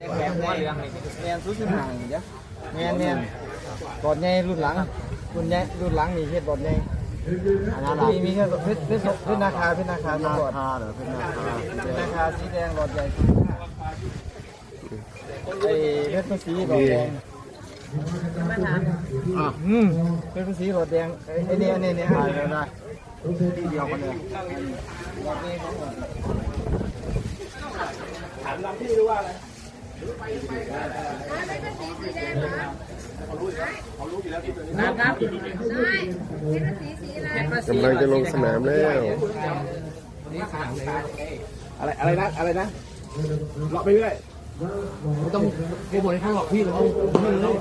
แหวนหัวเหลืองนี่แมนซุดขึ้นห่างเดี๋ยวแมนแมนบอดใหญ่รุ่นหลังรุ่นใหญ่รุ่นหลังนี่เฮ็ดบอดใหญ่อันนั้นมีมีแค่เพชรเพชรเพชรนาคาเพชรนาคาสองบอดเหรอเป็นนาคาเพชรนาคาสีแดงบอดใหญ่ไอ้เพชรสีบอดแดงอะอืมเพชรสีบอดแดงไอ้ไอ้เนี่ยเนี่ยเนี่ยได้ได้ได้ทีเดียวกันเลยบอ ดนี้ของบอนะครับใช่เป็นสีสีอะไรกำลังจะลงสนามแล้ว อะไรอะไรนะอะไรนะเลาะไปเรื่อยไม่ต้องโปรโมทให้เขาหรอกพี่เราไม่เลย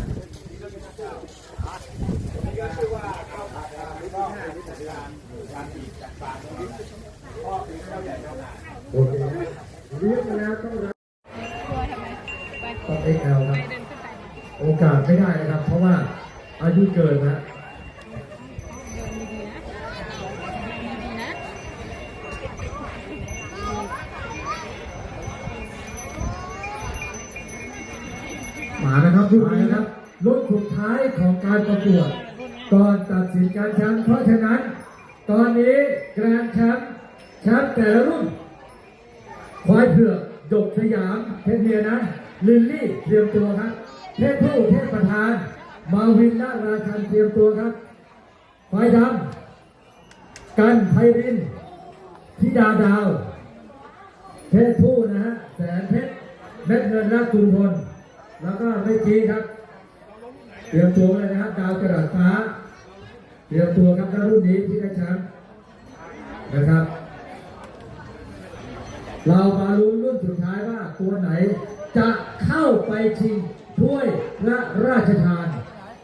ไอ้เพชรนาคาเรียกมาแล้วต้องรับต้องเอ็กแอลครับโอกาสไม่ได้นะครับ เพราะว่าอายุเกินนะมานะครับทุกท่านนะครับรุ่นสุดท้ายของการประกวด ก่อนตัดสินการแชมป์เพราะฉะนั้น ตอนนี้แกรนด์แชมป์แชมป์แต่ละรุ่นควายเผือกดกสยามเพชรเมียนะลิลลี่เตรียมตัวครับเทพผู้เทพประธาน มาวินนาราชันเตรียมตัวครับควายดำกันไพรินธิดาดาวเพศผู้นะฮะแสนเพชรเม็ดเงินรักจุมพลแล้วก็ไม่จีครับ เตรียมตัวเลยนะครับ ดาวกระดาษฟ้า เตรียมตัวครับรุ่นนี้ที่ได้แชมป์นะครับ เรามาลุ้นรุ่นสุดท้ายว่าตัวไหน จะเข้าไปชิงถ้วยพระราชทาน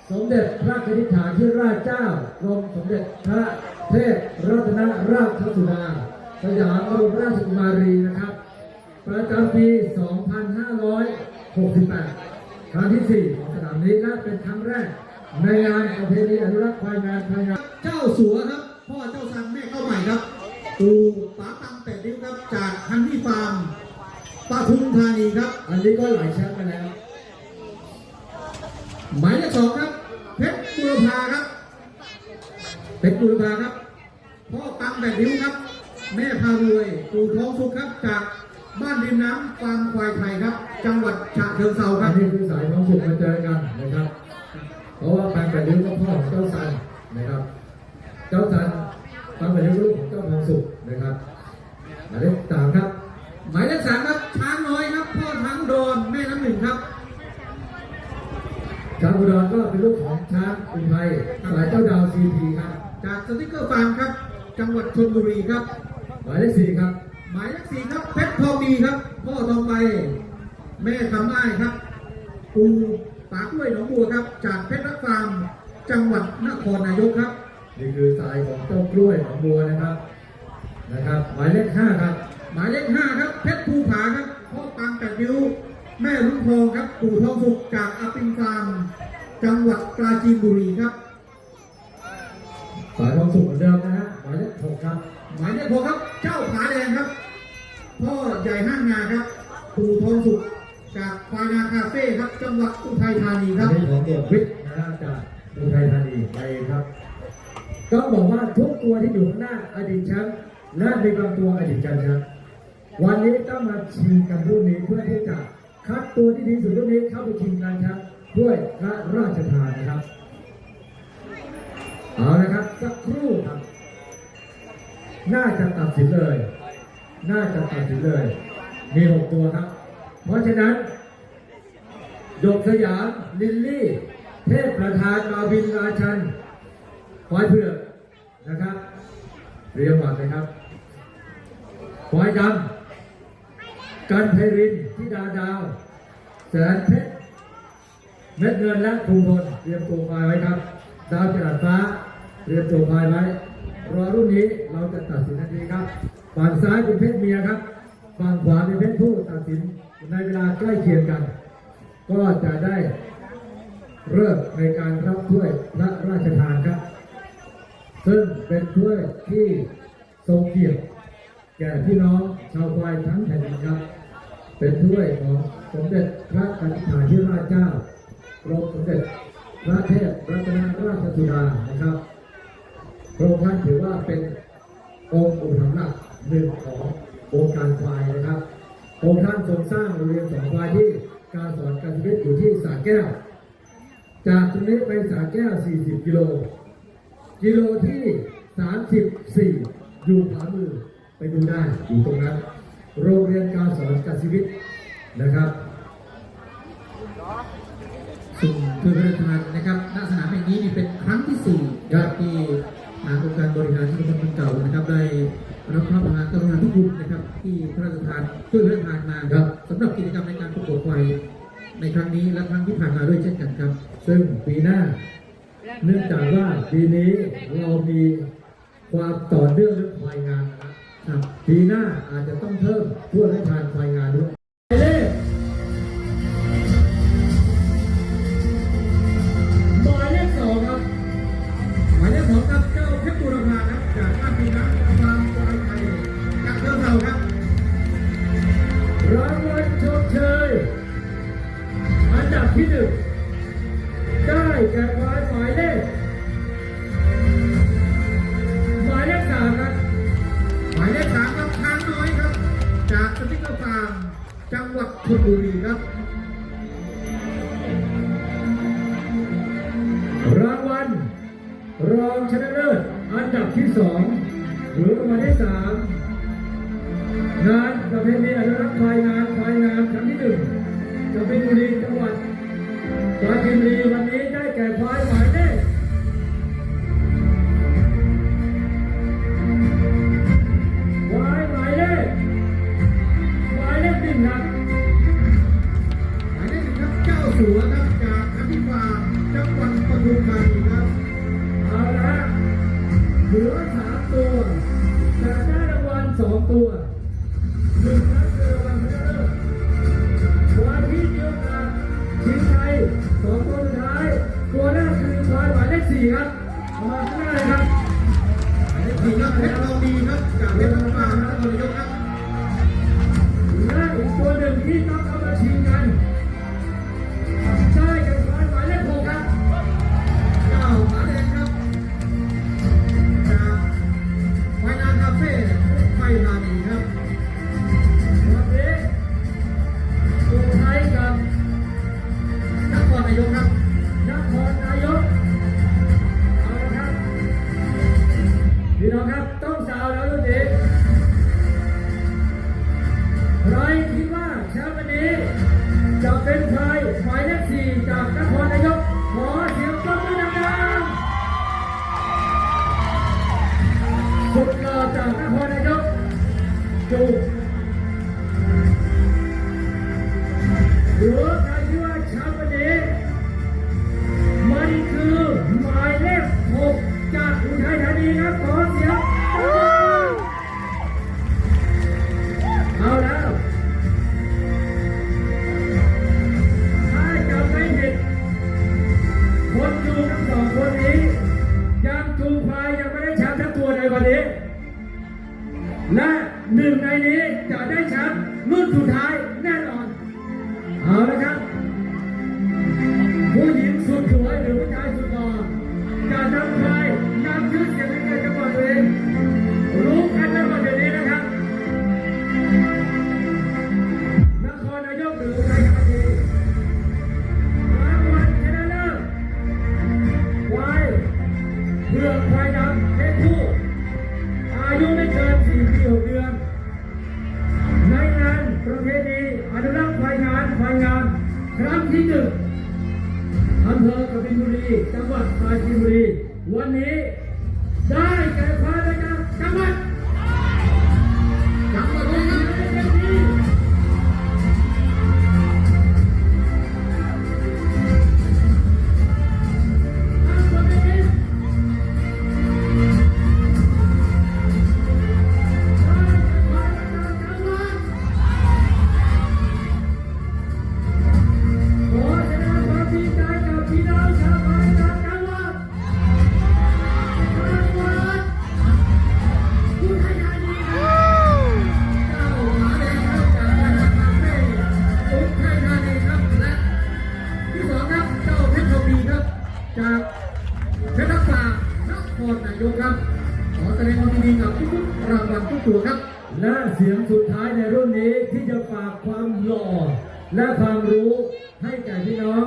สมเด็จพระกนิษฐาธิราชเจ้ากรมสมเด็จพระเทพรัตนราชสุดาสยามบรมราชกุมารีนะครับ ประจำปี 2568 ครั้งที่ 4 ของสนามนี้และเป็นครั้งแรก ในงานประเพณีอนุรักษ์ควายงานควายงานเจ้าสัวครับ พ่อเจ้าสังแม่เข้าใหม่ครับปู่ป๋าตังแปดริ้วครับจากฮันนี่ฟาร์มปทุมธานีครับ อันนี้ก็หลายแชมป์มาแล้ว หมายเลขสองครับ เพชรบุรพาครับ เพชรบุรพาครับ พ่อตังแปดริ้วครับ แม่พารวยปู่ทองสุขครับจากบ้านริมน้ำฟาร์มควายไทยครับ จังหวัดฉะเชิงเทราคอัรันบนี้คือสายท้องสุกมาเจอกันนะครับ เพราะว่าแปลงแปดริ้วก็พ่อของเจ้าสันนะครับ เจ้าสันแปลงแปดริ้วลูกของเจ้าทองสุกนะครับหมายเลขสามครับ หมายเลขสามครับช้างน้อยครับพ่อทั้งโดนแม่น้ำหนึ่งครับช้างอุดรก็เป็นลูกของช้างอุทัยสายเจ้าดาวซีพีครับ จากสติ๊กเกอร์ฟาร์มครับ จังหวัดชลบุรีครับ หมายเลขสี่ครับ หมายเลขสี่ครับเพชรทองดีครับ พ่อทองใบแม่คำอ้ายครับปู ปากล้วยหนองบัวครับ จากเพชรรักฟาร์มจังหวัดนครนายกครับ นี่คือสายของเจ้ากล้วยของบัวนะครับ นะครับหมายเลขห้าครับ หมายเลขห้าครับ เพชรภูผาครับพ่อปางกัดยิ้ว แม่รุ่งทองครับปู่ทองสุกจากอาปิงฟาร์มจังหวัดปราจีนบุรีครับ สายทองสุกเหมือนเดิมนะฮะหมายเลขหกครับ หมายเลขหกครับ เจ้าผาแดงครับ พ่อใหญ่ห้างงาครับปู่ทองสุก จากควายนาคาเฟ่ครับจังหวัดอุทัยธานีคอัรันบนี้ของเด็กวิทย์นะฮะจากอุทัยธานีไปครับก็บอกว่าทุกตัวที่อยู่ข้างหน้าอดีตแชมป์และมีบางตัวอดีตการแชมป์วันนี้ต้องมาชิงกันรุ่นนี้เพื่อที่จะคัดตัวที่ดีสุดรุ่นนี้เข้าไปชิงการแชมป์ด้วยพระราชทานนะครับเอาละครับสักครู่ครับ น่าจะตัดสินเลย น่าจะตัดสินเลย มีหกตัวครับ เพราะฉะนั้น หยกสยาม ลิลลี่ เทพประธานมาวินราชันควายเผือกนะครับ เรียงหมดเลยครับควายดำกันไพรินทิดาดาว แสนเพชร เม็ดเงินและภูพลเตรียมตัวควายไว้ครับ ดาวจรัสฟ้าเตรียมตัวควายไว้ รอรุ่นนี้เราจะตัดสินทันทีครับ ฝั่งซ้ายเป็นเพชรเมียครับ ฝั่งขวาเป็นเพชรผู้ตัดสินในเวลาใกล้เคียงกัน ก็จะได้เริ่มในการรับถ้วยพระราชทานครับ ซึ่งเป็นถ้วยที่ทรงเกียรติแก่พี่น้องชาวควายทั้งแผ่นดินครับ เป็นถ้วยของสมเด็จพระกนิษฐาธิราชเจ้ากรมสมเด็จพระเทพรัตนราชสุดานะครับพระองค์ท่านถือว่าเป็นองค์อุปถัมภ์หลักหนึ่งของวงการควายนะครับองค์ท่านทรงสร้างโรงเรียนสอนควายที่ การสอนการชีวิตอยู่ที่สระแก้ว จากตรงนี้ไปสระแก้ว 40 กิโล กิโลที่ 34 อยู่ขวามือไปดูได้อยู่ตรงนั้น โรงเรียนการสอนการชีวิตนะครับซึ่งคือพระราชทานนะครับณสนามแห่งนี้นี่เป็นครั้งที่สี่นะครับที่ทางองค์การบริหารส่วนตำบลเก่านะครับได้ รับพระมหากรุณาธิคุณนะครับ ที่พระราชทานช่วยพระราชทานมาครับสำหรับกิจกรรมในการประกวดควายในครั้งนี้และครั้งที่ผ่านมาด้วยเช่นกันครับ ซึ่งปีหน้า เนื่องจากว่าปีนี้เรามีความต่อเนื่องเรื่องไฟงานนะครับปีหน้าอาจจะต้องเพิ่มเพื่อให้ทานไฟงานด้วย ที่สองหรือรางวัลที่สาม ขสี่ครับออกมาข้างหน้าเลยครับเลขสี่ครับเพชรทองดีครับจากเพชรบุรพานครนายกครับและอีกตัวหนึ่งที่ต้องเอามาชิงกัน จู กบินบุรี จังหวัดปราจีนบุรี วันนี้ได้แก่ควายประจำจังหวัดานครนายกครับ ขอแสดงความยินดีกับทุกรางวัลทุกตัวครับ และเสียงสุดท้ายในรุ่นนี้ที่จะฝากความหล่อ และความรู้ให้แก่พี่น้อง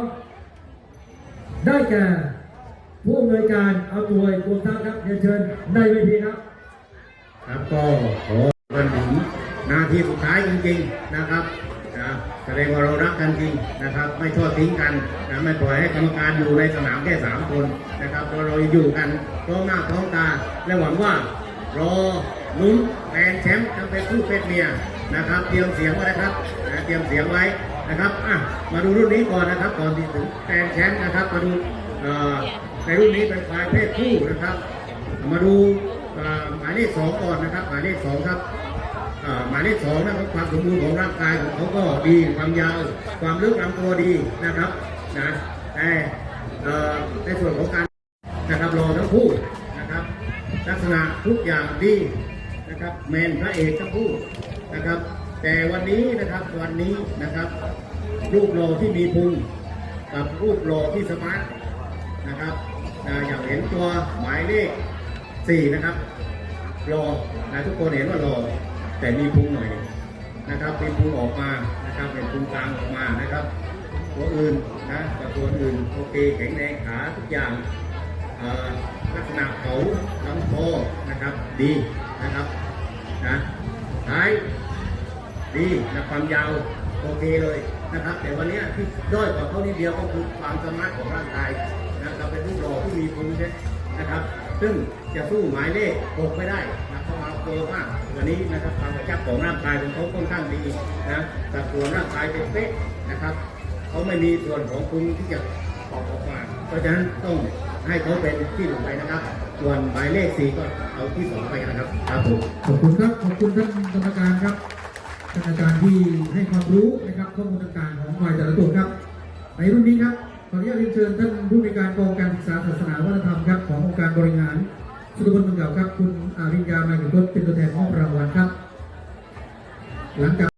ได้แก่ผู้อำนวยการอำนวยกรมทัพครับเรียนเชิญในเวทีครับ ครับก็ขอกันถึงนาทีสุดท้ายจริงๆนะครับ ดงว่าเรารักกันจริงนะครับ ไม่ทอดทิ้งกันนะไม่ปล่อยให้กรรมการอยู่ในสนามแค่สามคนนะครับเราเราอยู่กันพร้อมหน้าพร้อมตา และหวังว่ารอลุ้นแกรนแชมป์จะเป็นคู่เป็นเมียนะครับเตรียมเสียงไว้นะครับเตรียมเสียงไว้นะครับอะมาดูรุ่นนี้ก่อนนะครับก่อนที่ถึงแกรนแชมป์นะครับมาดูเอ่อในรุ่นนี้เป็นควายเพศคู่นะครับ มาดูหมายเลขสองก่อนนะครับหมายเลขสองครับ หมายเลขสองนะครับความสมบูรณ์ของร่างกายของเขาก็ดีความยาว ความลึกลำตัวดีนะครับนะแต่เอ่อในส่วนของการนะครับรอทั้งคู่นะครับ ลักษณะทุกอย่างดีนะครับแมนพระเอกทั้งคู่นะครับ แต่วันนี้นะครับวันนี้นะครับ รูปโลที่มีพุงกับรูปโลที่สมาร์ทนะครับอ่าอย่างเห็นตัวหมายเลขสี่นะครับรอนะทุกคนเห็นว่ารอ แต่มีพุงหน่อยนะครับมีพุงออกมานะครับเป็นพุงกลางออกมานะครับ ตัวอื่นนะแต่ตัวอื่นโอเคแข็งแรงขาทุกอย่างอ่าลักษณะเขาลำคอนะครับดีนะครับนะท้ายดีนะความยาวโอเคเลยนะครับ แต่วันนี้ที่ด้อยกว่าเขานิดเดียวก็คือความสามารถของร่างกายนะครับเป็นรูปหล่อที่มีภูมิเชรนะครับ ซึ่งจะสู้หมายเลขหกไม่ได้ เขามาโตมากวันนี้นะครับความกระชับของร่างกายของเขาค่อนข้างดีนะสัดส่วนร่างกายเป็นเป๊ะนะครับเขาไม่มีส่วนของภูมิที่จะออกออกมา เพราะฉะนั้นต้องให้เขาเป็นที่หนึ่งไปนะครับ ส่วนหมายเลขสี่ก็เอาที่สองไปนะครับครับผมขอบคุณครับขอบคุณท่านกรรมการครับท่านอาจารย์ที่ให้ความรู้นะครับข้อมูลต่างๆของฝ่ายแต่ละตัวครับ ในรุ่นนี้ครับขออนุญาตเรียนเชิญท่านผู้ในการกองการศึกษาศาสนาวัฒนธรรมครับขององค์การบริหาร สุขบนเมืองเก่าครับ คุณอาริยามาอยู่ต้นเป็นตัวแทนมอบรางวัลครับ หลังจาก